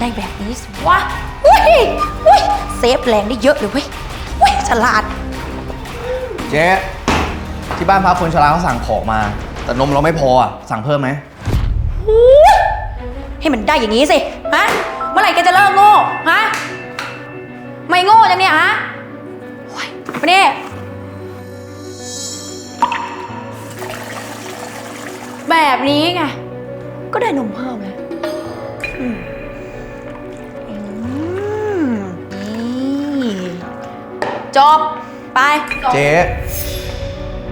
ได้แบบนี้สิวะอุ้ยอุ้ยเซฟแรงได้เยอะเลยเว้ยอุ้ยฉลาด เจ๊ที่บ้านพักคนชราเขาสั่งของมา แต่นมเราไม่พออะ สั่งเพิ่มไหมให้มันได้อย่างนี้สิ ฮะ เมื่อไหร่แกจะเลิกโง่ ฮะ ไม่โง่จังเนี่ยฮะโอ้ยมานี่แบบนี้ไง ก็ได้นมเพิ่มแล้ว จบ ไป เจ๊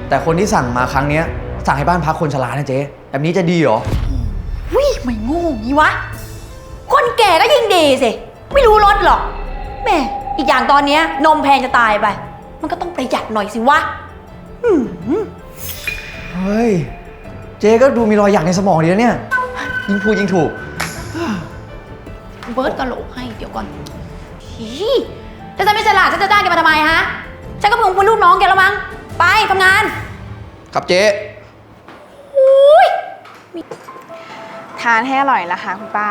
แต่คนที่สั่งมาครั้งเนี้ย สั่งให้บ้านพักคนชรานะเจ๊แบบนี้จะดีเหรอ วิไม่โง่งี้วะ คนแก่ก็ยิ่งดีสิ ไม่รู้รสหรอกแม่อีกอย่างตอนเนี้ยนมแพงจะตายไป มันก็ต้องประหยัดหน่อยสิวะอืมเฮ้ย เจ๊ก็ดูมีรอยหยักในสมองดีนะเนี่ย ยิ่งพูดยิ่งถูก เบิร์ดกะโหลกให้เดี๋ยวก่อนฮี ถ้าฉันไม่ฉลาดฉันจะจ้างแกมาทำไมฮะ ฉันก็เพิ่งเป็นลูกน้องแกแล้วมั้ง ไปทำงาน ครับเจ๊ อุ้ย ทานให้อร่อยนะคะคุณป้า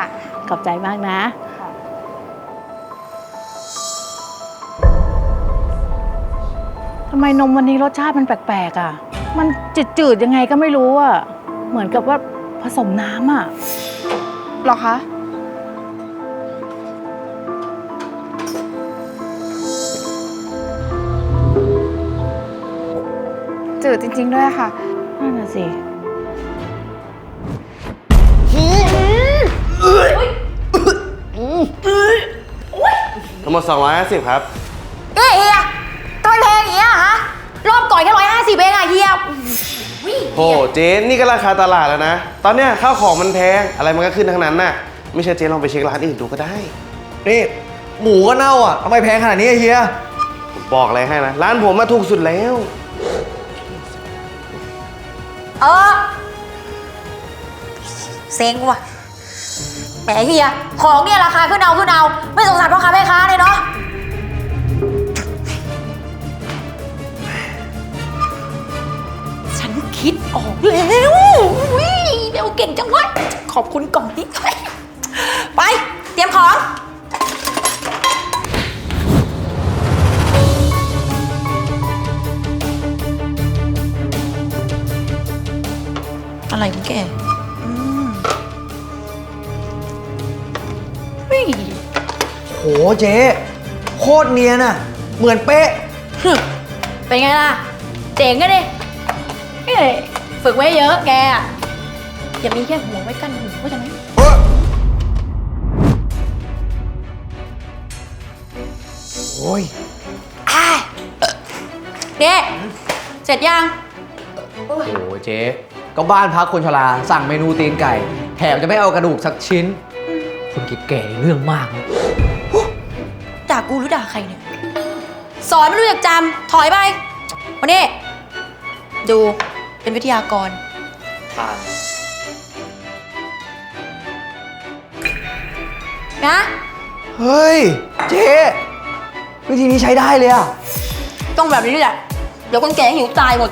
ขอบใจมากนะ ทำไมนมวันนี้รสชาติมันแปลกๆอะ มันจืดๆยังไงก็ไม่รู้อะ เหมือนกับว่าผสมน้ำอะ หรอคะ จืดจริง ๆ ด้วยค่ะ นั่นน่ะสิ ทั้งหมด250 ครับ เอ้ยเฮียทำไมแพงอย่างเงี้ยฮะ รอบก่อนแค่ร้อยห้าสิบเองอะเฮียอุ้ยโห เจ๊นี่ก็ราคาตลาดแล้วนะ ตอนเนี้ยข้าวของมันแพง อะไรมันก็ขึ้นทั้งนั้นน่ะ ไม่เชื่อเจ๊ลองไปเช็คร้านอื่นดูก็ได้ นี่ หมูก็เน่าอะทำไมแพงขนาดนี้อะเฮีย ผมบอกอะไรให้นะ ร้านผมมาถูกสุดแล้ว เออเซ็งว่ะแหมเฮีย ของเนี่ยราคาขึ้นเอาขึ้นเอา ไม่สงสารพ่อค้าแม่ค้าเลยเนาะ ฉันคิดออกแล้ววิเบลเก่งจังวะขอบคุณกล่องนี้ ไป เตรียมของ อะไรของแกอืมวิโหเจ๊โคตรเนียนอะเหมือนเป๊ะ ฮึเป็นไงล่ะ เจ๋งกันดิเอ้ยฝึกไว้เยอะแกอะอย่ามีแค่หัวไว้กั้นหูเข้าใจไหมโอ้ยอะเนี่ยเสร็จยัง โอ้โหเจ๊ ก็บ้านพักคนชราสั่งเมนูตีนไก่ แถมจะไม่เอากระดูกสักชิ้นคนแก่ๆนี่เรื่องมากนะด่ากูหรือด่าใครเนี่ย สอนไม่รู้จักจำถอยไปวันนี้ดูเป็นวิทยากรทานนะ เฮ้ย เจ๊วิธีนี้ใช้ได้เลยอะต้องแบบนี้แหละเดี๋ยวคนแก่หิวตายหมด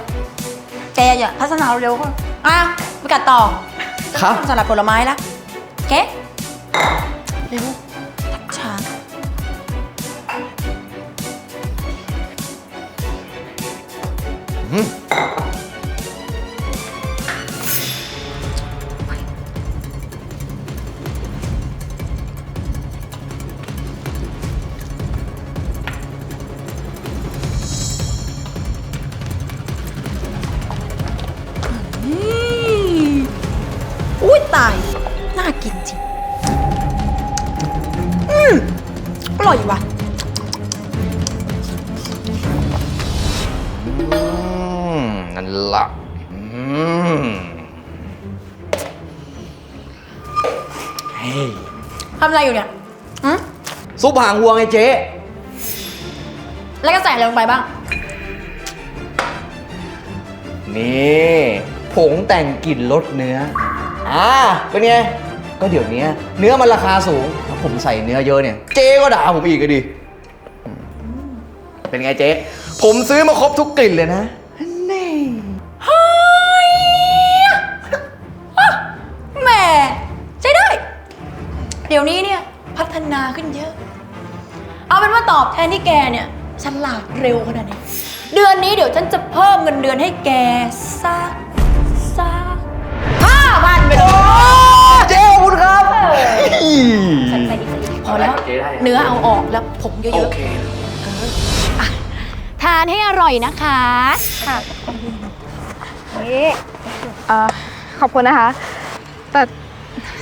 แกอย่าพัฒนาเร็วๆก็ อะไปกัดต่อครับ สลัดผลไม้ละโอเคเร็วช้า มอร่อยว่ะ อืมนั่นละอืมเฮ้ยทำอะไรอยู่เนี่ยหืมซุปหางวัวไงเจ๊ แล้วก็ใส่อะไรลงไปบ้าง นี่ผงแต่งกลิ่นลดเนื้อ อ่า เป็นไง ก็เดี๋ยวนี้เนื้อมันราคาสูงถ้า ผมใส่เนื้อเยอะเนี่ย เจ๊ก็ด่าผมอีกก็ดิอืมเป็นไงเจ๊ ผมซื้อมาครบทุกกลิ่นเลยนะนี่เฮ้ยอะแหมใช้ได้ เดี๋ยวนี้เนี่ยผพัฒนาขึ้นเยอะ เอาเป็นว่าตอบแทนที่แกเนี่ยฉลาดเร็วขนาดนี้ เดือนนี้เดี๋ยวฉันจะเพิ่มเงินเดือนให้แกสักสักห้าพันไปเลย เจ๊ขอบคุณครับ พอแล้ว เนื้อเอาออกแล้วผมเยโออะเคๆอะทานให้อร่อยนะคะ ค่ะนี่เอ่อขอบคุณนะคะ แต่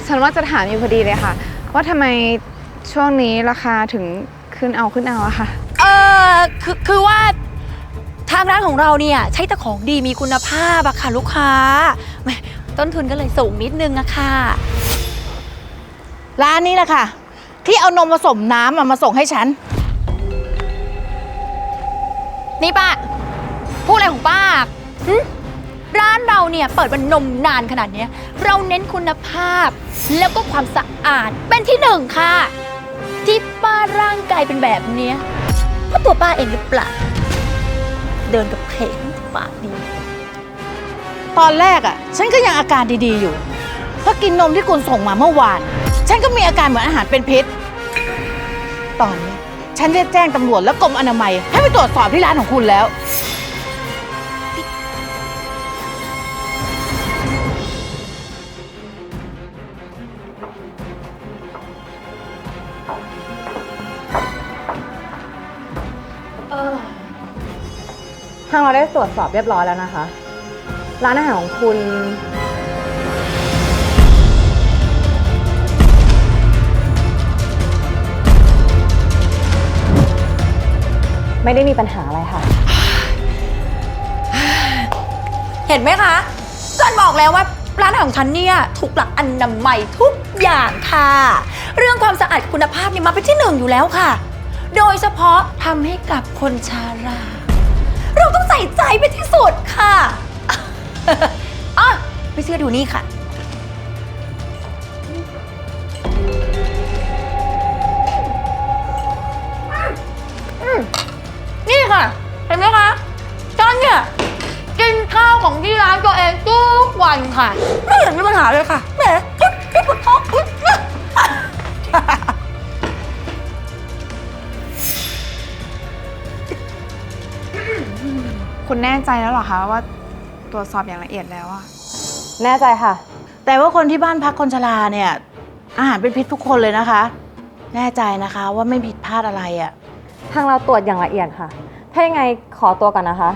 ฉันว่าจะถามอยู่พอดีเลยค่ะ ว่าทำไมช่วงนี้ราคาถึงขึ้นเอาขึ้นเอาอะค่ะ เออคือคือว่าทางร้านของเราเนี่ยใช้แต่ของดีมีคุณภาพอะค่ะลูกค้าแหมต้นทุนก็เลยสูงนิดนึงอะค่ะ ร้านนี้แหละค่ะ ที่เอานมผสมน้ำอะมาส่งให้ฉัน นี่ป้า พูดอะไรของป้าหึร้านเราเนี่ยเปิดมานมนานขนาดเนี้ยเราเน้นคุณภาพ แล้วก็ความสะอาดเป็นที่หนึ่งค่ะ ที่ป้าร่างกายเป็นแบบเนี้ยเพราะตัวป้าเองหรือเปล่า เดินกับเพลงปากดี ตอนแรกอะฉันก็ยังอาการดีๆอยู่เพราะกินนมที่คุณส่งมาเมื่อวาน ฉันก็มีอาการเหมือนอาหารเป็นพิษ ตอนนี้ฉันได้แจ้งตำรวจและกรมอนามัย ให้ไปตรวจสอบที่ร้านของคุณแล้ว ทางเราได้ตรวจสอบเรียบร้อยแล้วนะคะ ร้านอาหารของคุณ ไม่ได้มีปัญหาอะไรค่ะ เห็นไหมคะจอนบอกแล้วว่าร้านของฉันเนี่ยถูกหลักอนามัยทุกอย่างค่ะ เรื่องความสะอาดคุณภาพเนี่ยมาเป็นที่หนึ่งอยู่แล้วค่ะ โดยเฉพาะทำให้กับคนชารา เราต้องใส่ใจเป็นที่สุดค่ะ อะไม่เชื่อดูนี่ค่ะ ค่ะ เห็นไหมคะฉันเนี่ยกินข้าวของที่ร้านตัวเองทุกวันค่ะ ไม่เห็นมีปัญหาเลยค่ะแหมอุ๊ยอุ๊ยปวดท้องอุ๊ยคุณแน่ใจแล้วเหรอคะว่าตรวจสอบอย่างละเอียดแล้วอะแน่ใจค่ะ แต่ว่าคนที่บ้านพักคนชราเนี่ย อาหารเป็นพิษทุกคนเลยนะคะ แน่ใจนะคะว่าไม่ผิดพลาดอะไรอะ ทางเราตรวจอย่างละเอียดค่ะ ถ้ายังไงขอตัวก่อนนะคะ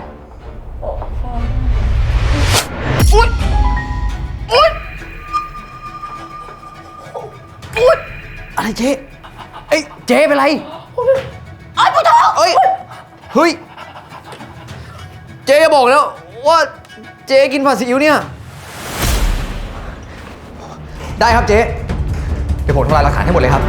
อะไรเจ๊เอ้ยเจ๊เป็นไรไอ้ปวดท้องเอ้ยเฮ้ย เจ๊บอกแล้วว่าเจ๊กินผัดซีอิ๊วเนี่ย ได้ครับเจ๊เดี๋ยวผมทำลายหลักฐานให้หมดเลยครับ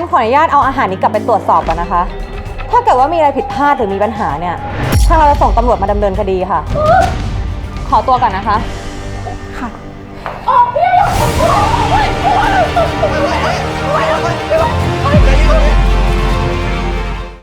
ฉันขออนุญาตเอาอาหารนี้กลับไปตรวจสอบก่อนนะคะ ถ้าเกิดว่ามีอะไรผิดพลาดหรือมีปัญหาเนี่ย ทางเราจะส่งตำรวจมาดำเนินคดีค่ะ ขอตัวก่อนนะคะ ค่ะไ